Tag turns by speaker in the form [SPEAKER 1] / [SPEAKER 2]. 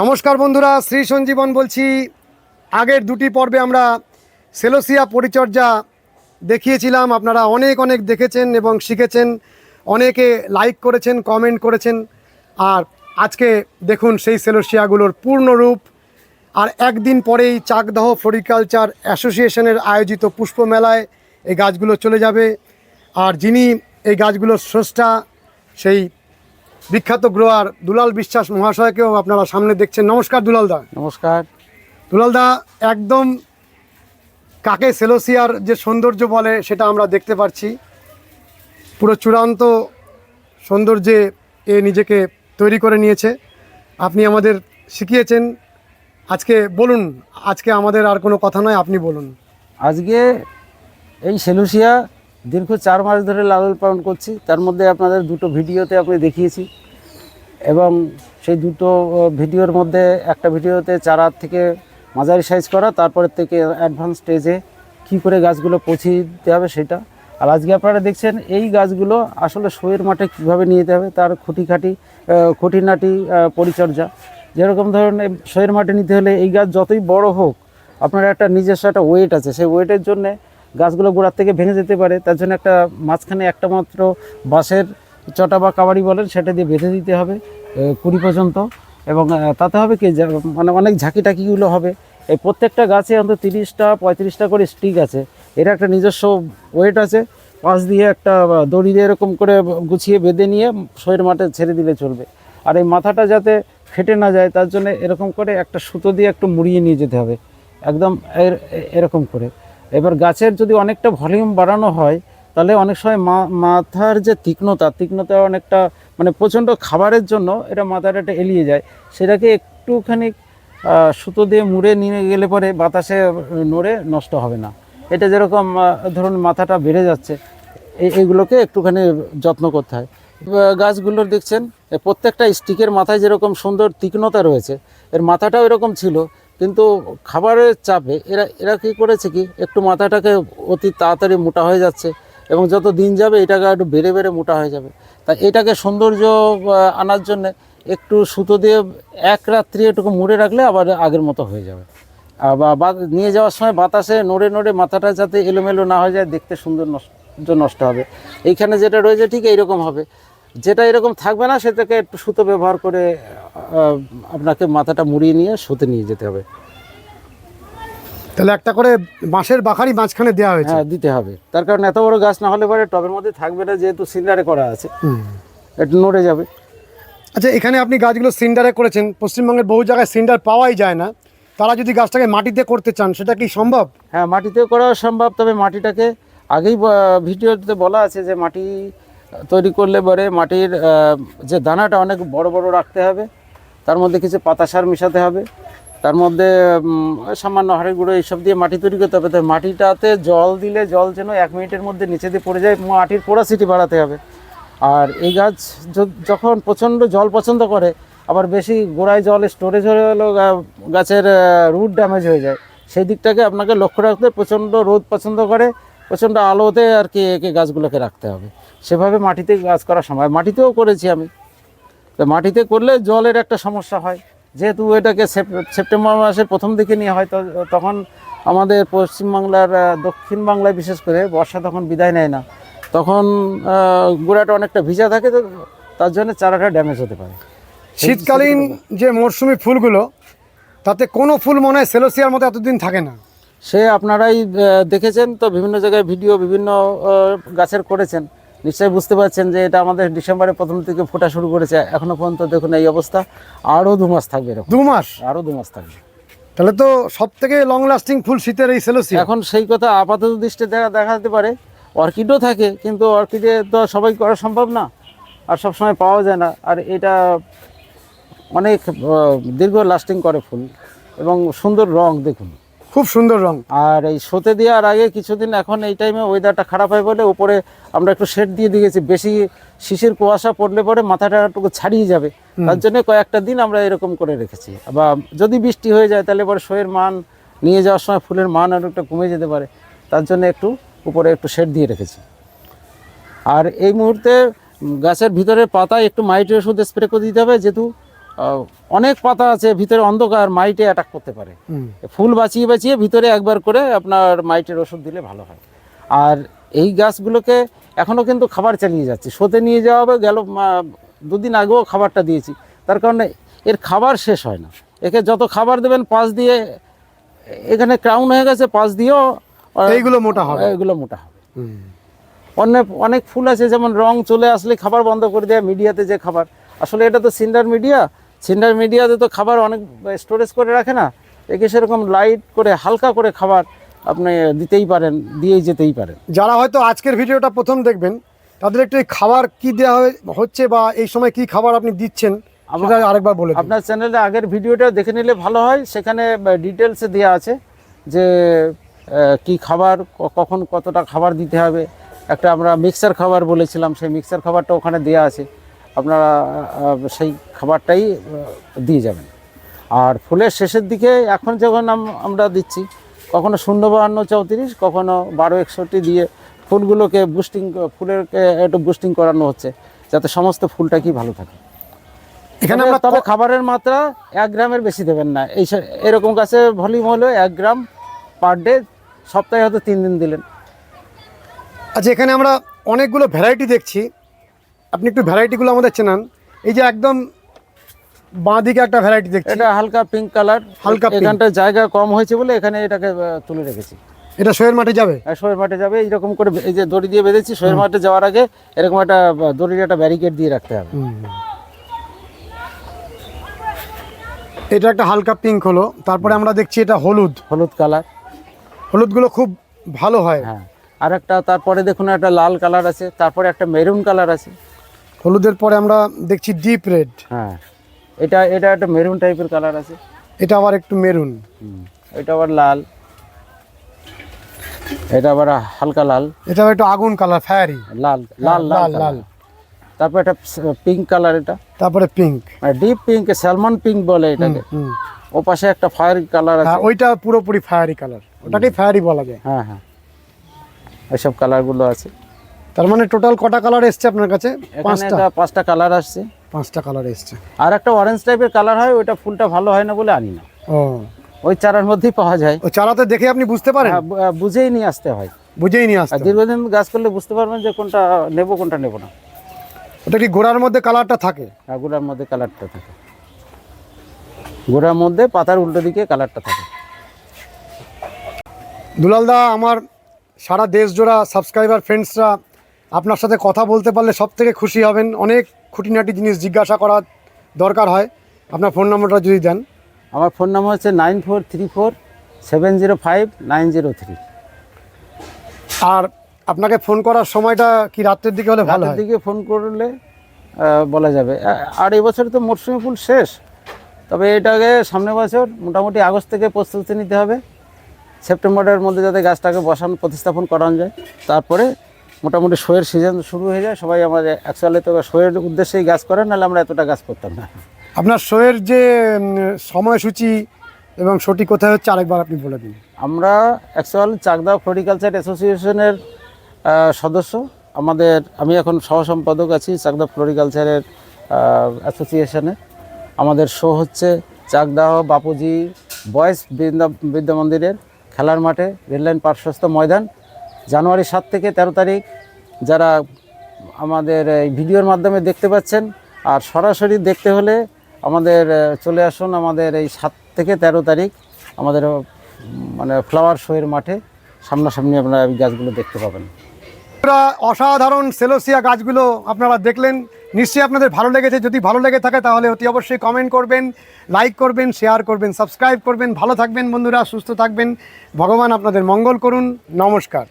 [SPEAKER 1] নমস্কার বন্ধুরা, শ্রী সঞ্জীবন বলছি। আগের দুটি পর্বে আমরা সেলোসিয়া পরিচর্যা দেখিয়েছিলাম। আপনারা অনেক অনেক দেখেছেন এবং শিখেছেন। অনেকে লাইক করেছেন কমেন্ট করেছেন। আর আজকে দেখুন সেই সেলোসিয়াগুলোর পূর্ণরূপ আর একদিন পরেই চাকদহ ফ্লোরিকালচার অ্যাসোসিয়েশনের আয়োজিত পুষ্প মেলায় এই গাছগুলো চলে যাবে। আর যিনি এই গাছগুলোর স্রষ্টা, সেই বিখ্যাত গ্রোয়ার দুলাল বিশ্বাস মহাশয়কেও আপনারা সামনে দেখছেন। নমস্কার দুলাল দা।
[SPEAKER 2] নমস্কার।
[SPEAKER 1] দুলাল দা একদম কাকে সেলোসিয়ার যে সৌন্দর্য বলে সেটা আমরা দেখতে পাচ্ছি পুরো চূড়ান্ত সৌন্দর্যে এ নিজেকে তৈরি করে নিয়েছে। আপনি আমাদের শিখিয়েছেন। আজকে বলুন আজকে আমাদের আর কোনো কথা নয় আপনি বলুন।
[SPEAKER 2] আজকে এই সেলুসিয়া দীর্ঘ চার মাস ধরে লালন পালন করছি। তার মধ্যে আপনাদের দুটো ভিডিওতে আপনি দেখিয়েছি এবং সেই দুটো ভিডিওর মধ্যে একটা ভিডিওতে চারা থেকে মাঝারি সাইজ করা, তারপরে থেকে অ্যাডভান্স স্টেজে কী করে গাছগুলো পৌঁছিয়ে দিতে হবে সেটা। আর আজকে আপনারা দেখছেন এই গাছগুলো আসলে শোয়ের মাঠে কীভাবে নিয়ে যেতে হবে, তার খুঁটিখাটি খুঁটিনাটি পরিচর্যা। যেরকম ধরুন শোয়ের মাঠে নিতে হলে এই গাছ যতই বড় হোক, আপনার একটা নিজস্ব একটা ওয়েট আছে। সেই ওয়েটের জন্য গাছগুলো গোড়ার থেকে ভেঙে যেতে পারে, তার জন্য একটা মাঝখানে একটা মাত্র বাঁশের চটা বা কাবাড়ি বলেন, সেটা দিয়ে বেঁধে দিতে হবে কুড়ি পর্যন্ত। এবং তাতে হবে কি মানে অনেক ঝাঁকি টাকিগুলো হবে। এই প্রত্যেকটা গাছে অন্তত তিরিশটা, পঁয়ত্রিশটা করে স্টিক আছে। এর একটা নিজস্ব ওয়েট আছে, পাশ দিয়ে একটা দড়ি দিয়ে এরকম করে গুছিয়ে বেঁধে নিয়ে শোয়ের মাঠে ছেড়ে দিলে চলবে। আর এই মাথাটা যাতে ফেটে না যায়, তার জন্য এরকম করে একটা সুতো দিয়ে একটু মুড়িয়ে নিয়ে যেতে হবে। একদম এর- এরকম করে। এবার গাছের যদি অনেকটা ভলিউম বাড়ানো হয়, তাহলে অনেক সময় মাথার যে তীক্ষ্ণতা তীক্ষ্ণতা অনেকটা মানে প্রচণ্ড খাবারের জন্য এটা মাথাটা এলিয়ে যায়। সেটাকে একটুখানি সুতো দিয়ে মুড়ে নিয়ে গেলে পরে বাতাসে নড়ে নষ্ট হবে না। এটা যেরকম ধরুন মাথাটা বেড়ে যাচ্ছে এই এইগুলোকে একটুখানি যত্ন করতে হয়। গাছগুলোর দেখছেন প্রত্যেকটা স্টিকের মাথায় যেরকম সুন্দর তীক্ষ্ণতা রয়েছে, এর মাথাটাও এরকম ছিল কিন্তু খাবারের চাপে এরা এরা কী করেছে কি? একটু মাথাটাকে অতি তাড়াতাড়ি মোটা হয়ে যাচ্ছে এবং যত দিন যাবে এটাকে একটু বেড়ে বেড়ে মোটা হয়ে যাবে। তা এটাকে সৌন্দর্য আনার জন্যে একটু সুতো দিয়ে এক রাত্রি একটু মুড়ে রাখলে আবার আগের মতো হয়ে যাবে। আবার নিয়ে যাওয়ার সময় বাতাসে নড়ে নড়ে মাথাটা যাতে এলোমেলো না হয়ে যায়, দেখতে সুন্দর নষ্ট নষ্ট হবে। এইখানে যেটা রয়েছে ঠিক এইরকম হবে। যেটা এরকম থাকবে না সেটাকে একটু সুতো ব্যবহার করে আপনাকে মাথাটা মুড়িয়ে নিয়ে সুতে নিয়ে যেতে হবে।
[SPEAKER 1] তাহলে একটা করে বাঁশের বাখারি মাঝখানে দেওয়া হয়েছে।
[SPEAKER 2] হ্যাঁ দিতে হবে। তার কারণ এত বড় গাছ না হলে পরে টবের মধ্যে থাকবে না যেহেতু সিন্ডারে করা আছে। একটু নড়ে যাবে।
[SPEAKER 1] আচ্ছা এখানে আপনি গাছগুলো সিন্ডারে করেছেন পশ্চিমবঙ্গের বহু জায়গায় সিন্ডার পাওয়াই যায় না। তারা যদি গাছটাকে মাটিতে করতে চান সেটা কি সম্ভব?
[SPEAKER 2] হ্যাঁ মাটিতেও করা সম্ভব তবে মাটিটাকে আগেই ভিডিওতে বলা আছে যে মাটি তৈরি করলে পরে মাটির যে দানাটা অনেক বড় বড় রাখতে হবে, তার মধ্যে কিছু পাতা সার মিশাতে হবে, তার মধ্যে সামান্য হাড়ের গুঁড়ো এইসব দিয়ে মাটি তৈরি করতে হবে। তাই মাটিটাতে জল দিলে জল যেন এক মিনিটের মধ্যে নিচে দিয়ে পড়ে যায়, মাটির পোড়াসিটি বাড়াতে হবে। আর এই গাছ যখন প্রচণ্ড জল পছন্দ করে, আবার বেশি গোড়ায় জল স্টোরেজ হয়ে গেলেও গাছের রুট ড্যামেজ হয়ে যায়, সেই দিকটাকে আপনাকে লক্ষ্য রাখতে প্রচণ্ড রোদ পছন্দ করে প্রচণ্ড আলোতে আর কি একে গাছগুলোকে রাখতে হবে। সেভাবে মাটিতে গাছ করা সময়, মাটিতেও করেছি আমি। তো মাটিতে করলে জলের একটা সমস্যা হয়। যেহেতু এটাকে সেপ্টেম্বর মাসের প্রথম দিকে নিয়ে হয়, তো- তখন আমাদের পশ্চিমবাংলার দক্ষিণ বাংলায় বিশেষ করে বর্ষা তখন বিদায় নেয় না। তখন গোড়াটা অনেকটা ভিজা থাকে, তো তার জন্য চারাটা ড্যামেজ হতে পারে।
[SPEAKER 1] শীতকালীন যে মরশুমি ফুলগুলো, তাতে কোনো ফুল মনে হয় সেলোসিয়ার মতো এতদিন থাকে না।
[SPEAKER 2] সে আপনারাই দেখেছেন তো বিভিন্ন জায়গায় ভিডিও বিভিন্ন গাছের করেছেন। নিশ্চয়ই বুঝতে পারছেন যে এটা আমাদের ডিসেম্বরের প্রথম থেকে ফোটা শুরু করেছে। এখনও পর্যন্ত দেখুন এই অবস্থা। আরও দু মাস থাকবে এরকম।
[SPEAKER 1] দু মাস?
[SPEAKER 2] আরও দু মাস থাকবে।
[SPEAKER 1] তাহলে তো সব থেকে লং লাস্টিং ফুল শীতের এই সেলোসিয়া
[SPEAKER 2] এখন সেই কথা আপাতত দৃষ্টি দেখা দেখা যেতে পারে। অর্কিডও থাকে কিন্তু অর্কিডে তো সবাই করা সম্ভব না। আর সব সময় পাওয়া যায় না। আর এটা অনেক দীর্ঘ লাস্টিং করে ফুল। এবং সুন্দর রং দেখুন।
[SPEAKER 1] খুব সুন্দর রং।
[SPEAKER 2] আর এই শোতে দেওয়ার আগে কিছুদিন এখন এই টাইমে ওয়েদারটা খারাপ হয় বলে উপরে আমরা একটু শেড দিয়ে দিয়েছি। বেশি শিশির কুয়াশা পড়লে পরে মাথাটা একটু ছাড়িয়ে যাবে। তার জন্য কয়েকটা দিন আমরা এরকম করে রেখেছি। বা যদি বৃষ্টি হয়ে যায় তাহলে পরে শোয়ের মান নিয়ে যাওয়ার সময় ফুলের মান আর একটু কমে যেতে পারে। তার জন্য একটু উপরে একটু শেড দিয়ে রেখেছি। আর এই মুহূর্তে গাছের ভিতরের পাতায় একটু মাইটের ওষুধ স্প্রে করে দিতে হবে। যেহেতু অনেক পাতা আছে ভিতরে অন্ধকার মাইটে অ্যাটাক করতে পারে। ফুল বাঁচিয়ে বাঁচিয়ে ভিতরে একবার করে আপনার মাইটের ওষুধ দিলে ভালো হয়। আর এই গাছগুলোকে এখনও কিন্তু খাবার চালিয়ে যাচ্ছে। শোতে নিয়ে যাওয়া হবে গেল দুদিন আগেও খাবারটা দিয়েছি। তার কারণে এর খাবার শেষ হয় না। একে যত খাবার দেবেন পাশ দিয়ে এখানে ক্রাউন হয়ে গেছে পাশ দিয়েও
[SPEAKER 1] এইগুলো মোটা হবে।
[SPEAKER 2] এগুলো মোটা হবে। অনেক অনেক ফুল আছে যেমন রং চলে আসলে খাবার বন্ধ করে দেয় মিডিয়াতে যে খাবার। আসলে এটা তো সিন্ডার মিডিয়া সিন্ডার মিডিয়াতে তো খাবার অনেক স্টোরেজ করে রাখে না। একে সেরকম লাইট করে হালকা করে খাবার আপনি দিতেই পারেন দিয়েই যেতেই পারেন।
[SPEAKER 1] যারা হয়তো আজকের ভিডিওটা প্রথম দেখবেন তাদের একটু এই খাবার কি দেওয়া হয়- হচ্ছে বা এই সময় কি খাবার আপনি দিচ্ছেন সেটা আরেকবার বলে
[SPEAKER 2] আপনার চ্যানেলে আগের ভিডিওটা দেখে নিলে ভালো হয় সেখানে ডিটেলসে দেওয়া আছে যে কি খাবার কখন কতটা খাবার দিতে হবে। একটা আমরা মিক্সার খাবার বলেছিলাম সেই মিক্সার খাবারটা ওখানে দেওয়া আছে। আপনারা সেই খাবারটাই দিয়ে যাবেন। আর ফুলের শেষের দিকে এখন যখন আমরা দিচ্ছি কখনো শূন্য বাহান্ন চৌত্রিশ কখনো বারো একষট্টি দিয়ে ফুলগুলোকে বুস্টিং ফুলেরকে একটু বুস্টিং করানো হচ্ছে যাতে সমস্ত ফুলটা কি ভালো থাকে।
[SPEAKER 1] এখানে আমরা
[SPEAKER 2] তবে খাবারের মাত্রা এক গ্রামের বেশি দেবেন না। এই এরকম গাছে ভলিউম হলো এক গ্রাম পার ডে সপ্তাহে হয়তো তিন দিন দিলেন।
[SPEAKER 1] আচ্ছা এখানে আমরা অনেকগুলো ভ্যারাইটি দেখছি। আপনি একটু ভ্যারাইটিগুলো আমাদের চেনান এই যে একদম বাঁ দিকে একটা ভ্যারাইটি দেখছি।
[SPEAKER 2] এটা হালকা পিঙ্ক কালার
[SPEAKER 1] হালকা।
[SPEAKER 2] এখানটায় জায়গা কম হয়েছে বলে এখানে এটাকে তুলে রেখেছি।
[SPEAKER 1] এটা শোয়ের মাঠে যাবে?
[SPEAKER 2] শোয়ের মাঠে যাবে। এইরকম করে এই যে দড়ি দিয়ে বেঁধেছি শোয়ের মাঠে যাওয়ার আগে এরকম একটা দড়ির একটা ব্যারিকেড দিয়ে রাখতে হবে।
[SPEAKER 1] এটা একটা হালকা পিঙ্ক হলো। তারপরে আমরা দেখছি এটা হলুদ।
[SPEAKER 2] হলুদ কালার
[SPEAKER 1] হলুদগুলো খুব ভালো হয়।
[SPEAKER 2] হ্যাঁ। আর একটা তারপরে দেখুন একটা লাল কালার আছে। তারপরে একটা মেরুন কালার আছে।
[SPEAKER 1] হলুদের পরে আমরা দেখছি ডিপ রেড
[SPEAKER 2] হ্যাঁ। এটা এটা একটা মেরুন টাইপের কালার আছে।
[SPEAKER 1] এটা আবার একটু মেরুন
[SPEAKER 2] এটা আবার লাল। এটা আবার হালকা লাল।
[SPEAKER 1] এটা একটু আগুন কালার ফায়ারি
[SPEAKER 2] লাল লাল
[SPEAKER 1] লাল,
[SPEAKER 2] লাল তারপর একটা পিঙ্ক কালার এটা।
[SPEAKER 1] তারপরে pink
[SPEAKER 2] deep pink salmon pink বলে এটাকে। ও পাশে একটা ফায়ারি কালার আছে।
[SPEAKER 1] হ্যাঁ ওইটা পুরোপুরি ফায়ারি কালার ওটাকেই ফায়ারি বলা যায়।
[SPEAKER 2] হ্যাঁ হ্যাঁ। এইসব কালারগুলো আছে।
[SPEAKER 1] তার মানে টোটাল কটা কালার এসছে আপনার কাছে? পাঁচটা?
[SPEAKER 2] পাঁচটা কালার আসছে।
[SPEAKER 1] পাঁচটা কালার এসছে।
[SPEAKER 2] আর একটা অরেঞ্জ টাইপের কালার হয় ওইটা ফুলটা ভালো হয় না বলে আনি না।
[SPEAKER 1] ও।
[SPEAKER 2] ওই চারার মধ্যেই পাওয়া যায়।
[SPEAKER 1] ও চারাতে দেখে আপনি বুঝতে পারেন?
[SPEAKER 2] হ্যাঁ, বুঝেই নিয়ে আসতে হয়।
[SPEAKER 1] বুঝেই নিয়ে আসতে।
[SPEAKER 2] দীর্ঘদিন গাছ করলে বুঝতে পারবেন যে কোনটা নেব কোনটা নেব না।
[SPEAKER 1] ওটা কি গোড়ার মধ্যে কালারটা থাকে?
[SPEAKER 2] আর গোড়ার মধ্যে কালারটা থাকে। গোড়ার মধ্যে পাতার উল্টো দিকে কালারটা থাকে।
[SPEAKER 1] দুলালদা আমার সারা দেশ জোড়া সাবস্ক্রাইবার ফ্রেন্ডসরা আপনার সাথে কথা বলতে পারলে সব থেকে খুশি হবেন। অনেক খুঁটিনাটি জিনিস জিজ্ঞাসা করার দরকার হয়। আপনার ফোন নম্বরটা যদি দেন।
[SPEAKER 2] আমার ফোন নাম্বার হচ্ছে nine four three four seven zero five nine zero three.
[SPEAKER 1] আর আপনাকে ফোন করার সময়টা কি রাত্রের দিকে হলে ভালো
[SPEAKER 2] দিকে ফোন করলে বলা যাবে। আর এই বছর তো মরশুমি ফুল শেষ। তবে এটাকে সামনের বছর মোটামুটি আগস্ট থেকে প্রস্তুতি নিতে হবে। সেপ্টেম্বরের মধ্যে যাতে গাছটাকে বসানো প্রতিস্থাপন করানো যায়। তারপরে মোটামুটি শোয়ের সিজন শুরু হয়ে যায় সবাই আমাদের অ্যাকচুয়ালি তো শোয়ের উদ্দেশ্যেই গাছ করে নাহলে আমরা এতটা গাছ করতাম না।
[SPEAKER 1] আপনার শোয়ের যে সময়সূচি এবং সঠিক কোথায় হচ্ছে আরেকবার আপনি বলে দিন।
[SPEAKER 2] আমরা অ্যাকচুয়াল চাকদা ফ্লোরিকালচার অ্যাসোসিয়েশনের সদস্য। আমাদের আমি এখন সহসম্পাদক আছি চাকদা ফ্লোরিকালচারের অ্যাসোসিয়েশনে আমাদের শো হচ্ছে চাকদাহ বাপুজি বয়েজ বিদ্যা বিদ্যা মন্দিরের খেলার মাঠে রেললাইন পার্শ্বস্থ ময়দান। জানুয়ারি সাত থেকে তেরো তারিখ যারা আমাদের এই ভিডিওর মাধ্যমে দেখতে পাচ্ছেন, আর সরাসরি দেখতে হলে আমাদের চলে আসুন আমাদের এই সাত থেকে তেরো তারিখ আমাদের মানে ফ্লাওয়ার শোয়ের মাঠে। সামনাসামনি আপনারা এই গাছগুলো দেখতে পাবেন।
[SPEAKER 1] অসাধারণ সেলোসিয়া গাছগুলো আপনারা দেখলেন। নিশ্চয়ই আপনাদের ভালো লেগেছে। যদি ভালো লেগে থাকে তাহলে অতি অবশ্যই কমেন্ট করবেন লাইক করবেন শেয়ার করবেন সাবস্ক্রাইব করবেন। ভালো থাকবেন বন্ধুরা, সুস্থ থাকবেন। ভগবান আপনাদের মঙ্গল করুন। নমস্কার।